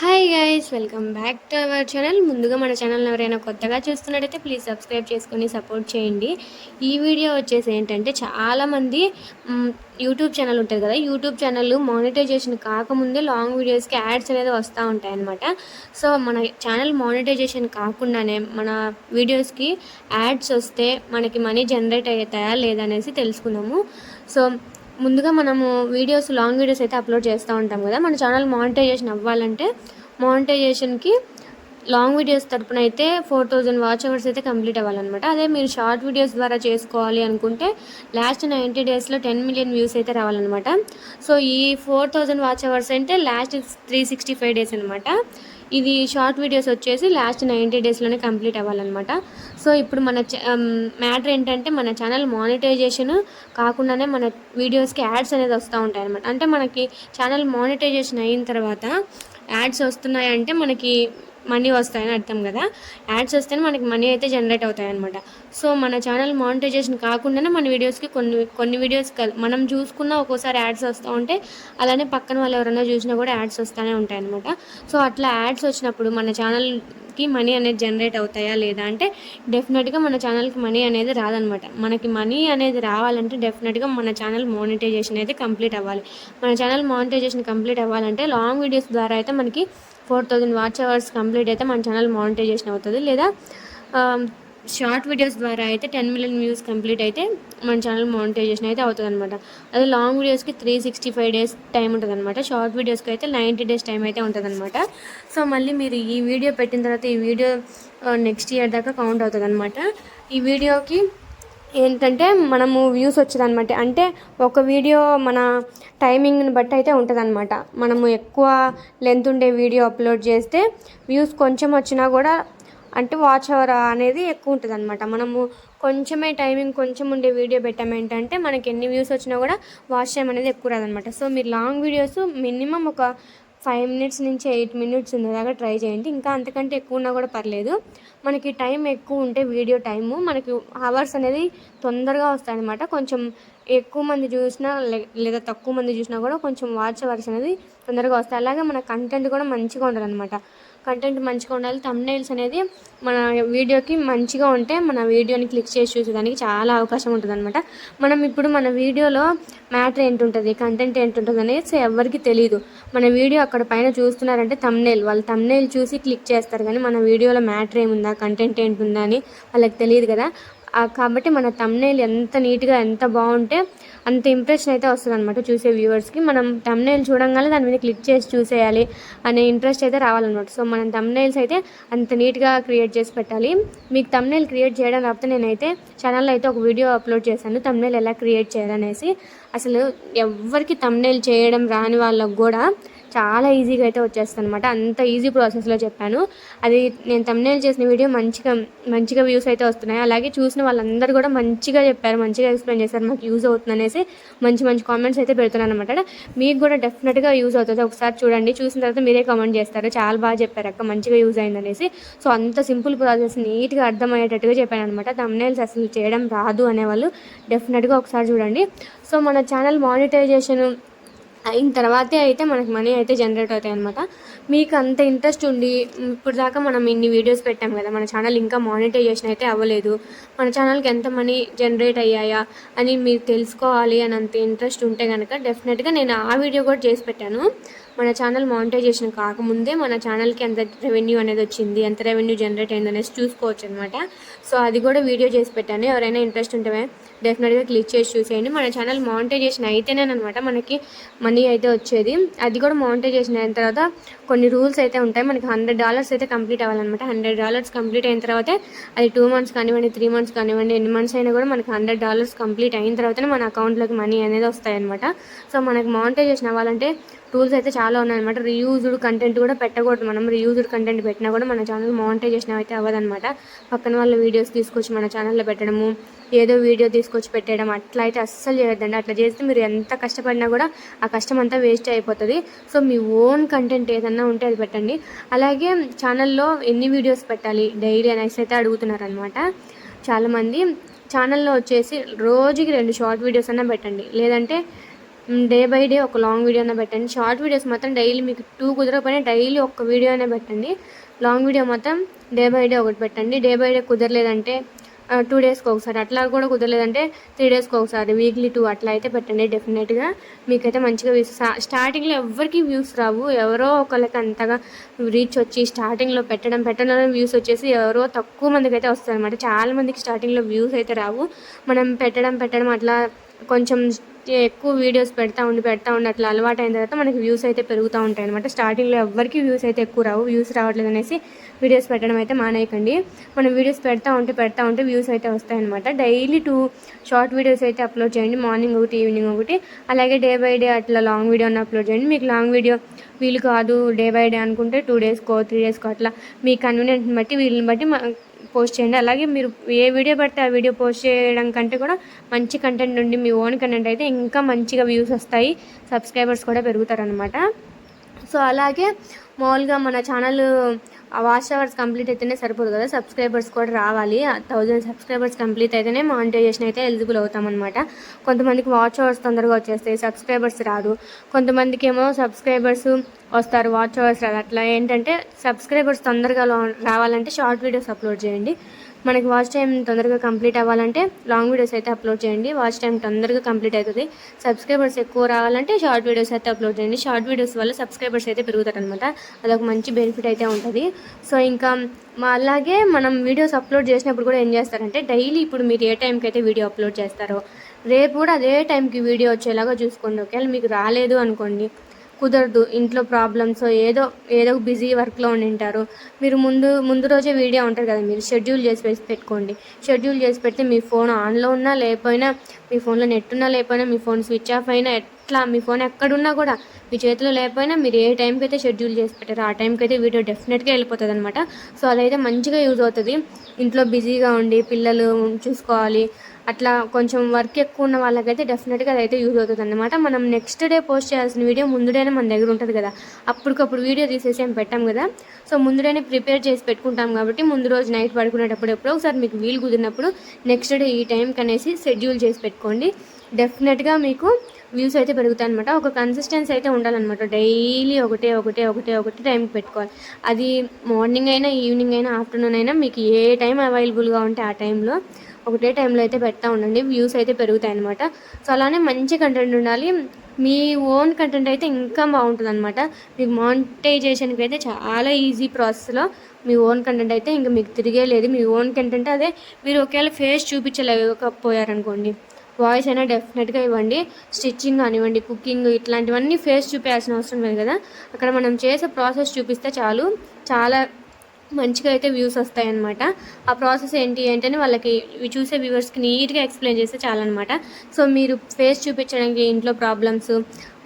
Hi guys welcome back to our channel ముందుగా మన channel ఎవరైనా కొత్తగా చూస్తున్నట్టయితే ప్లీజ్ సబ్స్క్రైబ్ చేసుకొని సపోర్ట్ చేయండి. ఈ వీడియో వచ్చేసి ఏంటంటే చాలామంది యూట్యూబ్ ఛానల్ ఉంటుంది కదా యూట్యూబ్ ఛానల్ మానిటైజేషన్ కాకముందే లాంగ్ వీడియోస్కి యాడ్స్ అనేది వస్తూ ఉంటాయి అనమాట సో మన ఛానల్ మానిటైజేషన్ కాకుండానే మన వీడియోస్కి యాడ్స్ వస్తే మనకి మనీ జనరేట్ అవుతాయా లేదనేసి తెలుసుకుందాము సో ముందుగా మనము వీడియోస్ లాంగ్ వీడియోస్ అయితే అప్లోడ్ చేస్తూ ఉంటాం కదా. మన ఛానల్ మానిటైజేషన్ అవ్వాలంటే మానిటైజేషన్కి లాంగ్ వీడియోస్ తరపున అయితే ఫోర్ థౌజండ్ వాచ్ అవర్స్ అయితే కంప్లీట్ అవ్వాలన్నమాట. అదే మీరు షార్ట్ వీడియోస్ ద్వారా చేసుకోవాలి అనుకుంటే లాస్ట్ నైంటీ డేస్లో టెన్ మిలియన్ వ్యూస్ అయితే రావాలన్నమాట. సో ఈ ఫోర్ థౌజండ్ వాచ్ అవర్స్ అంటే last three sixty five days అనమాట ఇది షార్ట్ వీడియోస్ వచ్చేసి లాస్ట్ నైంటీ డేస్లోనే కంప్లీట్ అవ్వాలన్నమాట. సో ఇప్పుడు మన మ్యాటర్ ఏంటంటే మన ఛానల్ మానిటైజేషన్ కాకుండానే మన వీడియోస్కి యాడ్స్ అనేది వస్తూ ఉంటాయి అనమాట అంటే మనకి ఛానల్ మానిటైజేషన్ అయిన తర్వాత యాడ్స్ వస్తున్నాయంటే మనకి మనీ వస్తాయని అర్థం కదా? యాడ్స్ వస్తేనే మనకి మనీ అయితే జనరేట్ అవుతాయి అనమాట సో మన ఛానల్ మానిటైజేషన్ కాకుండానే మన వీడియోస్కి కొన్ని కొన్ని వీడియోస్ మనం చూసుకున్న ఒక్కోసారి యాడ్స్ వస్తూ ఉంటే అలానే పక్కన వాళ్ళు ఎవరైనా చూసినా కూడా యాడ్స్ వస్తూనే ఉంటాయి అనమాట సో అట్లా యాడ్స్ వచ్చినప్పుడు మన ఛానల్కి మనీ అనేది జనరేట్ అవుతాయా లేదా అంటే డెఫినెట్గా మన ఛానల్కి మనీ అనేది రాదనమాట మనకి మనీ అనేది రావాలంటే డెఫినెట్గా మన ఛానల్ మానిటైజేషన్ అయితే కంప్లీట్ అవ్వాలి. మన ఛానల్ మానిటైజేషన్ కంప్లీట్ అవ్వాలంటే లాంగ్ వీడియోస్ ద్వారా అయితే మనకి four thousand watch hours complete అయితే మన ఛానల్ మానిటైజేషన్ అవుతుంది. లేదా షార్ట్ వీడియోస్ ద్వారా అయితే టెన్ మిలియన్ వ్యూస్ కంప్లీట్ అయితే మన ఛానల్ మానిటైజేషన్ అయితే అవుతుంది అనమాట అదే లాంగ్ వీడియోస్కి three sixty five days time ఉంటుంది అనమాట షార్ట్ వీడియోస్కి అయితే నైంటీ డేస్ టైం అయితే ఉంటుంది అనమాట సో మళ్ళీ మీరు ఈ వీడియో పెట్టిన తర్వాత ఈ వీడియో నెక్స్ట్ ఇయర్ దాకా కౌంట్ అవుతుంది అనమాట ఈ వీడియోకి ఏంటంటే మనము వ్యూస్ వచ్చేదన్నమాట. అంటే ఒక వీడియో మన టైమింగ్ని బట్టి అయితే ఉంటుందన్నమాట. మనము ఎక్కువ లెంత్ ఉండే వీడియో అప్లోడ్ చేస్తే వ్యూస్ కొంచెం వచ్చినా కూడా అంటే వాచ్ అవర్ అనేది ఎక్కువ ఉంటుంది అనమాట మనము కొంచెమే టైమింగ్ కొంచెం ఉండే వీడియో పెట్టామేంటంటే మనకి ఎన్ని వ్యూస్ వచ్చినా కూడా వాచ్ టైం అనేది ఎక్కువ రాదనమాట సో మీరు లాంగ్ వీడియోస్ మినిమం ఒక ఫైవ్ మినిట్స్ నుంచి ఎయిట్ మినిట్స్ ఉండేలాగా ట్రై చేయండి. ఇంకా అంతకంటే ఎక్కువ ఉన్నా కూడా పర్లేదు. మనకి టైం ఎక్కువ ఉంటే వీడియో టైము. మనకి అవర్స్ అనేది తొందరగా వస్తాయన్నమాట. కొంచెం ఎక్కువ మంది చూసినా లే- లేదా తక్కువ మంది చూసినా కూడా కొంచెం వాచ్ అవర్స్ అనేది తొందరగా వస్తాయి. అలాగే మన కంటెంట్ కూడా మంచిగా ఉంటుంది అనమాట కంటెంట్ మంచిగా ఉండాలి. తమ్నైల్స్ అనేది మన వీడియోకి మంచిగా ఉంటే మన వీడియోని క్లిక్ చేసి చూసేదానికి చాలా అవకాశం ఉంటుంది అనమాట మనం ఇప్పుడు మన వీడియోలో మ్యాటర్ ఏంటుంటుంది కంటెంట్ ఏంటుంటుంది అనేది ఎవరికి తెలియదు మన వీడియో అక్కడ పైన చూస్తున్నారంటే తమ్నైల్ వాళ్ళు తమ్నైల్ చూసి క్లిక్ చేస్తారు కానీ మన వీడియోలో మ్యాటర్ ఏముందా కంటెంట్ ఏంటుందా అని వాళ్ళకి తెలియదు కదా. కాబట్టి మన తమ్నేల్ ఎంత నీట్గా ఎంత బాగుంటే అంత ఇంప్రెషన్ అయితే వస్తుంది అనమాట చూసే వ్యూవర్స్కి మనం తమ్నేల్ చూడంగానే దాని మీద క్లిక్ చేసి చూసేయాలి అనే ఇంట్రెస్ట్ అయితే రావాలన్నమాట. సో మనం తమ్నేల్స్ అయితే అంత నీట్గా క్రియేట్ చేసి పెట్టాలి. మీకు తమ్నేల్ క్రియేట్ చేయడం రాకపోతే నేనైతే ఛానల్లో అయితే ఒక వీడియో అప్లోడ్ చేశాను. తమ్నేల్ ఎలా క్రియేట్ చేయాలనేసి. అసలు ఎవరికి తమ్నేల్ చేయడం రాని వాళ్ళకు కూడా చాలా ఈజీగా అయితే వచ్చేస్తుంది అనమాట అంత ఈజీ ప్రాసెస్లో చెప్పాను. అది నేను తమ్నేల్ చేసిన వీడియో మంచిగా మంచిగా వ్యూస్ అయితే వస్తున్నాయి. అలాగే చూసిన వాళ్ళందరూ కూడా మంచిగా చెప్పారు మంచిగా ఎక్స్ప్లెయిన్ చేశారు మాకు యూజ్ అవుతుంది అనేసి మంచి మంచి కామెంట్స్ అయితే పెడుతున్నాను అనమాట మీకు కూడా డెఫినెట్గా యూజ్ అవుతుంది. ఒకసారి చూడండి. చూసిన తర్వాత మీరే కామెంట్ చేస్తారు. చాలా బాగా చెప్పారు అక్క మంచిగా యూజ్ అయింది అనేసి. సో అంత సింపుల్ ప్రాసెస్ నీట్గా అర్థమయ్యేటట్టుగా చెప్పాను అనమాట తమ్నేల్స్ అసలు చేయడం రాదు అనేవాళ్ళు. డెఫినెట్గా ఒకసారి చూడండి. సో మన ఛానల్ మానిటైజేషన్ అయిన తర్వాతే అయితే మనకి మనీ అయితే జనరేట్ అవుతాయి అనమాట మీకు అంత ఇంట్రెస్ట్ ఉండి ఇప్పుడు దాకా మనం ఇన్ని వీడియోస్ పెట్టాం కదా మన ఛానల్ ఇంకా మానిటైజేషన్ అయితే అవ్వలేదు. మన ఛానల్కి ఎంత మనీ జనరేట్ అయ్యాయా అని మీరు తెలుసుకోవాలి అని అంత ఇంట్రెస్ట్ ఉంటే కనుక డెఫినెట్గా నేను ఆ వీడియో కూడా చేసి పెట్టాను. మన ఛానల్ మానిటైజేషన్ కాకముందే మన ఛానల్కి ఎంత రెవెన్యూ అనేది వచ్చింది ఎంత రెవెన్యూ జనరేట్ అయింది అనేసి చూసుకోవచ్చు అనమాట సో అది కూడా వీడియో చేసి పెట్టాను. ఎవరైనా ఇంట్రెస్ట్ ఉంటే డెఫినెట్గా క్లిక్ చేసి చూసేయండి. మన ఛానల్ మానిటైజేషన్ అయితేనేనమాట మనకి మనీ అయితే వచ్చేది. అది కూడా మానిటైజేషన్ అయిన తర్వాత కొన్ని రూల్స్ అయితే ఉంటాయి. మనకి హండ్రెడ్ డాలర్స్ అయితే కంప్లీట్ అవ్వాలన్నమాట. హండ్రెడ్ డాలర్స్ కంప్లీట్ అయిన తర్వాత అది టూ మంత్స్ కానివ్వండి త్రీ మంత్స్ కానివ్వండి ఎన్ని మంత్స్ అయినా కూడా మనకి హండ్రెడ్ డాలర్స్ కంప్లీట్ అయిన తర్వాతనే మన అకౌంట్లోకి మనీ అనేది వస్తాయన్నమాట. సో మనకి మానిటైజేషన్ అవ్వాలంటే టూల్స్ అయితే చాలా ఉన్నాయన్నమాట. రియూజ్డ్ కంటెంట్ కూడా పెట్టకూడదు మనం. రియూజ్డ్ కంటెంట్ పెట్టినా కూడా మన ఛానల్ మానిటైజేషన్ అయితే అవ్వదన్నమాట. పక్కన వాళ్ళ వీడియోస్ తీసుకొచ్చి మన ఛానల్లో పెట్టడము ఏదో వీడియో తీసుకొచ్చి పెట్టడం అట్లా అయితే అస్సలు చేయొద్దండి. అట్లా చేస్తే మీరు ఎంత కష్టపడినా కూడా ఆ కష్టం అంతా వేస్ట్ అయిపోతుంది. సో మీ ఓన్ కంటెంట్ ఏదన్నా ఉంటే అది పెట్టండి. అలాగే ఛానల్లో ఎన్ని వీడియోస్ పెట్టాలి? డైలీ అనేసి అయితే అడుగుతున్నారనమాట. చాలామంది ఛానల్లో వచ్చేసి రోజుకి రెండు షార్ట్ వీడియోస్ అన్నా పెట్టండి. లేదంటే డే బై డే ఒక లాంగ్ వీడియో అయినా పెట్టండి. షార్ట్ వీడియోస్ మాత్రం డైలీ మీకు టూ కుదరకపోయినా డైలీ ఒక వీడియో అయినా పెట్టండి. లాంగ్ వీడియో మాత్రం డే బై డే ఒకటి పెట్టండి. డే బై డే కుదరలేదంటే టూ డేస్కి ఒకసారి. అట్లా కూడా కుదరలేదంటే త్రీ డేస్కి ఒకసారి వీక్లీ టూ అట్లా అయితే పెట్టండి డెఫినెట్గా మీకైతే మంచిగా వ్యూస్ స్టార్టింగ్లో ఎవరికి వ్యూస్ రావు. ఎవరో ఒకళ్ళకి అంతగా రీచ్ వచ్చి స్టార్టింగ్లో పెట్టడం పెట్టడం వ్యూస్ వచ్చేసి ఎవరో తక్కువ మందికి అయితే వస్తుంది అనమాట చాలా మందికి స్టార్టింగ్లో వ్యూస్ అయితే రావు. మనం పెట్టడం పెట్టడం అట్లా కొంచెం ఎక్కువ వీడియోస్ పెడతా ఉండి పెడతా ఉండి అట్లా అలవాటు అయిన తర్వాత మనకి వ్యూస్ అయితే పెరుగుతూ ఉంటాయి అనమాట స్టార్టింగ్లో ఎవరికి వ్యూస్ అయితే ఎక్కువ రావు. వ్యూస్ రావట్లేదు అనేసి వీడియోస్ పెట్టడం అయితే మానేయకండి. మనం వీడియోస్ పెడతా ఉంటే పెడతా ఉంటే వ్యూస్ అయితే వస్తాయన్నమాట డైలీ టూ షార్ట్ వీడియోస్ అయితే అప్లోడ్ చేయండి. మార్నింగ్ ఒకటి ఈవినింగ్ ఒకటి. అలాగే డే బై డే అట్లా లాంగ్ వీడియోని అప్లోడ్ చేయండి. మీకు లాంగ్ వీడియో వీలు కాదు. డే బై డే అనుకుంటే టూ డేస్కో త్రీ డేస్కో అట్లా మీ కన్వీనియంట్ని బట్టి వీళ్ళని బట్టి పోస్ట్ చేయండి. అలాగే మీరు ఏ వీడియో పడితే ఆ వీడియో పోస్ట్ చేయడం కంటే కూడా మంచి కంటెంట్ నుండి మీ ఓన్ కంటెంట్ అయితే ఇంకా మంచిగా వ్యూస్ వస్తాయి. సబ్స్క్రైబర్స్ కూడా పెరుగుతారనమాట సో అలాగే మామూలుగా మన ఛానల్ ఆ వాచ్ అవర్స్ కంప్లీట్ అయితేనే సరిపోదు కదా. సబ్స్క్రైబర్స్ కూడా రావాలి. థౌజండ్ సబ్స్క్రైబర్స్ కంప్లీట్ అయితేనే మానిటైజేషన్ అయితే ఎలిజిబుల్ అవుతామన్నమాట కొంతమందికి వాచ్ అవర్స్ తొందరగా వచ్చేస్తాయి సబ్స్క్రైబర్స్ రాదు. కొంతమందికి ఏమో సబ్స్క్రైబర్స్ వస్తారు వాచ్ అవర్స్ రాదు. అట్లా ఏంటంటే సబ్స్క్రైబర్స్ తొందరగా రావాలంటే షార్ట్ వీడియోస్ అప్లోడ్ చేయండి. మనకి వాచ్ టైం తొందరగా కంప్లీట్ అవ్వాలంటే లాంగ్ వీడియోస్ అయితే అప్లోడ్ చేయండి. వాచ్ టైం తొందరగా కంప్లీట్ అవుతుంది. సబ్స్క్రైబర్స్ ఎక్కువ రావాలంటే షార్ట్ వీడియోస్ అయితే అప్లోడ్ చేయండి. షార్ట్ వీడియోస్ వల్ల సబ్స్క్రైబర్స్ అయితే పెరుగుతారనమాట అదొక మంచి బెనిఫిట్ అయితే ఉంటుంది. సో ఇంకా అలాగే మనం వీడియోస్ అప్లోడ్ చేసినప్పుడు కూడా ఏం చేస్తారంటే డైలీ ఇప్పుడు మీరు ఏ టైంకి అయితే వీడియో అప్లోడ్ చేస్తారో రేపు కూడా అదే టైంకి వీడియో వచ్చేలాగా చూసుకోండి. ఒకవేళ మీకు రాలేదు అనుకోండి కుదరదు ఇంట్లో ప్రాబ్లమ్స్ ఏదో ఏదో బిజీ వర్క్లో ఉండింటారు. మీరు ముందు ముందు రోజే వీడియో ఉంటుంది కదా మీరు షెడ్యూల్ చేసి వేసి పెట్టుకోండి. షెడ్యూల్ చేసి పెడితే మీ ఫోన్ ఆన్లో ఉన్నా లేకపోయినా మీ ఫోన్లో నెట్ ఉన్నా లేకపోయినా మీ ఫోన్ స్విచ్ ఆఫ్ అయినా అట్లా మీ ఫోన్ ఎక్కడున్నా కూడా మీ చేతిలో లేకపోయినా మీరు ఏ టైంకి అయితే షెడ్యూల్ చేసి పెట్టారో ఆ టైంకి అయితే వీడియో డెఫినెట్గా వెళ్ళిపోతుంది అనమాట సో అదైతే మంచిగా యూజ్ అవుతుంది. ఇంట్లో బిజీగా ఉండి పిల్లలు చూసుకోవాలి. అట్లా కొంచెం వర్క్ ఎక్కువ ఉన్న వాళ్ళకైతే డెఫినెట్గా అదైతే యూజ్ అవుతుంది అనమాట మనం నెక్స్ట్ డే పోస్ట్ చేయాల్సిన వీడియో ముందుడైనా మన దగ్గర ఉంటుంది కదా. అప్పటికప్పుడు వీడియో తీసేసి ఏం పెట్టాం కదా. సో ముందుడైనా ప్రిపేర్ చేసి పెట్టుకుంటాం కాబట్టి ముందు రోజు నైట్ పడుకునేటప్పుడు ఎప్పుడో ఒకసారి మీకు వీలు కుదిరినప్పుడు నెక్స్ట్ డే ఈ టైంకి అనేసి షెడ్యూల్ చేసి పెట్టుకోండి. డెఫినెట్గా మీకు వ్యూస్ అయితే పెరుగుతాయి అనమాట ఒక కన్సిస్టెన్సీ అయితే ఉండాలన్నమాట. డైలీ ఒకటే ఒకటే ఒకటే ఒకటి టైంకి పెట్టుకోవాలి. అది మార్నింగ్ అయినా ఈవినింగ్ అయినా ఆఫ్టర్నూన్ అయినా మీకు ఏ టైం అవైలబుల్గా ఉంటే ఆ టైంలో ఒకటే టైంలో అయితే పెడతా ఉండండి. వ్యూస్ అయితే పెరుగుతాయి అనమాట సో అలానే మంచి కంటెంట్ ఉండాలి. మీ ఓన్ కంటెంట్ అయితే ఇంకా బాగుంటుంది అనమాట మీకు మానిటైజేషన్కి అయితే చాలా ఈజీ ప్రాసెస్లో మీ ఓన్ కంటెంట్ అయితే ఇంకా మీకు తిరిగే లేదు. మీ ఓన్ కంటెంట్ అదే మీరు ఒకవేళ ఫేస్ చూపించలేకపోయారనుకోండి. వాయిస్ అయినా డెఫినెట్గా ఇవ్వండి. స్టిచ్చింగ్ కానివ్వండి కుకింగ్ ఇట్లాంటివన్నీ ఫేస్ చూపించాల్సిన అవసరం లేదు కదా. అక్కడ మనం చేసే ప్రాసెస్ చూపిస్తే చాలు. చాలా మంచిగా అయితే వ్యూస్ వస్తాయన్నమాట. ఆ ప్రాసెస్ ఏంటి ఏంటని వాళ్ళకి చూసే వ్యూవర్స్కి నీట్గా ఎక్స్ప్లెయిన్ చేస్తే చాలన్నమాట. సో మీరు ఫేస్ చూపించడానికి ఇంట్లో ప్రాబ్లమ్స్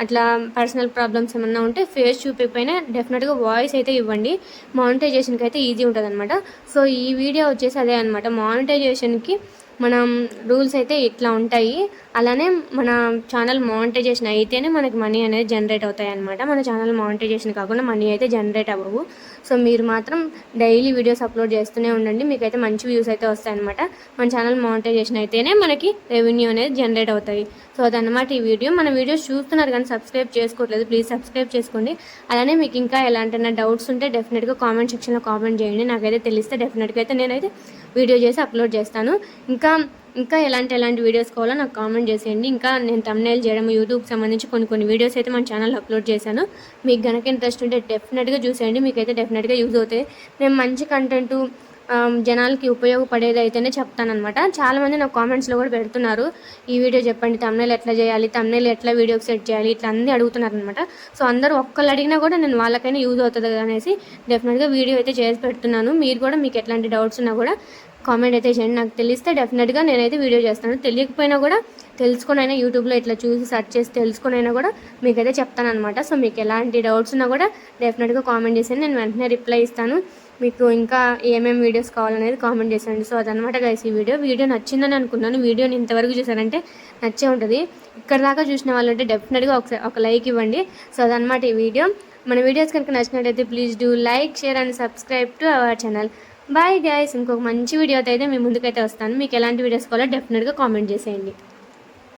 అట్లా పర్సనల్ ప్రాబ్లమ్స్ ఏమన్నా ఉంటే ఫేస్ చూపిపోయినా డెఫినెట్గా వాయిస్ అయితే ఇవ్వండి. మానిటైజేషన్కి అయితే ఈజీ ఉంటుంది అనమాట సో ఈ వీడియో వచ్చేసి అదే అనమాట మానిటైజేషన్కి మనం రూల్స్ అయితే ఇట్లా ఉంటాయి. అలానే మన ఛానల్ మానిటైజేషన్ అయితేనే మనకి మనీ అనేది జనరేట్ అవుతాయి అనమాట మన ఛానల్ మానిటైజేషన్ కాకుండా మనీ అయితే జనరేట్ అవ్వవు. సో మీరు మాత్రం డైలీ వీడియోస్ అప్లోడ్ చేస్తూనే ఉండండి. మీకైతే మంచి వ్యూస్ అయితే వస్తాయి అనమాట మన ఛానల్ మానిటైజేషన్ అయితేనే మనకి రెవెన్యూ అనేది జనరేట్ అవుతాయి. సో అదనమాట ఈ వీడియో. మన వీడియోస్ చూస్తున్నారు కానీ సబ్స్క్రైబ్ చేసుకోవట్లేదు. ప్లీజ్ సబ్స్క్రైబ్ చేసుకోండి. అలానే మీకు ఇంకా ఎలాంటి డౌట్స్ ఉంటే డెఫినెట్గా కామెంట్ సెక్షన్లో కామెంట్ చేయండి. నాకైతే తెలిస్తే డెఫినెట్గా అయితే నేనైతే వీడియో చేసి అప్లోడ్ చేస్తాను. ఇంకా ఇంకా ఇంకా ఎలాంటి ఎలాంటి వీడియోస్ కావాలో నాకు కామెంట్ చేసేయండి. ఇంకా నేను తమ్నైల్ చేయడం యూట్యూబ్కి సంబంధించి కొన్ని కొన్ని వీడియోస్ అయితే మన ఛానల్ అప్లోడ్ చేశాను. మీకు గనక ఇంట్రెస్ట్ ఉంటే డెఫినెట్గా చూసేయండి. మీకైతే డెఫినెట్గా యూజ్ అవుతాయి. నేను మంచి కంటెంట్ um, జనాలకి ఉపయోగపడేది అయితేనే చెప్తానమాట చాలామంది నాకు కామెంట్స్లో కూడా పెడుతున్నారు. ఈ వీడియో చెప్పండి తమ్నేల్ ఎట్లా చేయాలి తమ్నేల్ ఎట్లా వీడియోకి సెట్ చేయాలి ఇట్లా అన్నీ అడుగుతున్నారు అనమాట సో అందరూ ఒక్కళ్ళు అడిగినా కూడా నేను వాళ్ళకైనా యూజ్ అవుతుంది అనేసి డెఫినెట్గా వీడియో అయితే చేసి పెడుతున్నాను. మీరు కూడా మీకు ఎట్లాంటి డౌట్స్ ఉన్నా కూడా కామెంట్ అయితే చేయండి. నాకు తెలిస్తే డెఫినెట్గా నేనైతే వీడియో చేస్తాను. తెలియకపోయినా కూడా తెలుసుకునైనా యూట్యూబ్లో ఇట్లా చూసి సెర్చ్ చేసి తెలుసుకునైనా కూడా మీకైతే చెప్తాను అనమాట సో మీకు ఎలాంటి డౌట్స్ ఉన్నా కూడా డెఫినెట్గా కామెంట్ చేసాను నేను వెంటనే రిప్లై ఇస్తాను. మీకు ఇంకా ఏమేమి వీడియోస్ కావాలనేది కామెంట్ చేసేయండి. సో అదనమాట గైస్ ఈ వీడియో. వీడియో నచ్చిందని అనుకున్నాను. వీడియోని ఇంతవరకు చూసారంటే నచ్చే ఉంటుంది. ఇక్కడ దాకా చూసిన వాళ్ళంటే డెఫినెట్గా ఒకసారి ఒక లైక్ ఇవ్వండి. సో అదనమాట ఈ వీడియో. మన వీడియోస్ కనుక నచ్చినట్టయితే please do like share and subscribe to our channel. Bye guys ఇంకొక మంచి వీడియోతో అయితే మీ ముందుకైతే వస్తాను. మీకు ఎలాంటి వీడియోస్ కావాలో డెఫినెట్గా కామెంట్ చేసేయండి.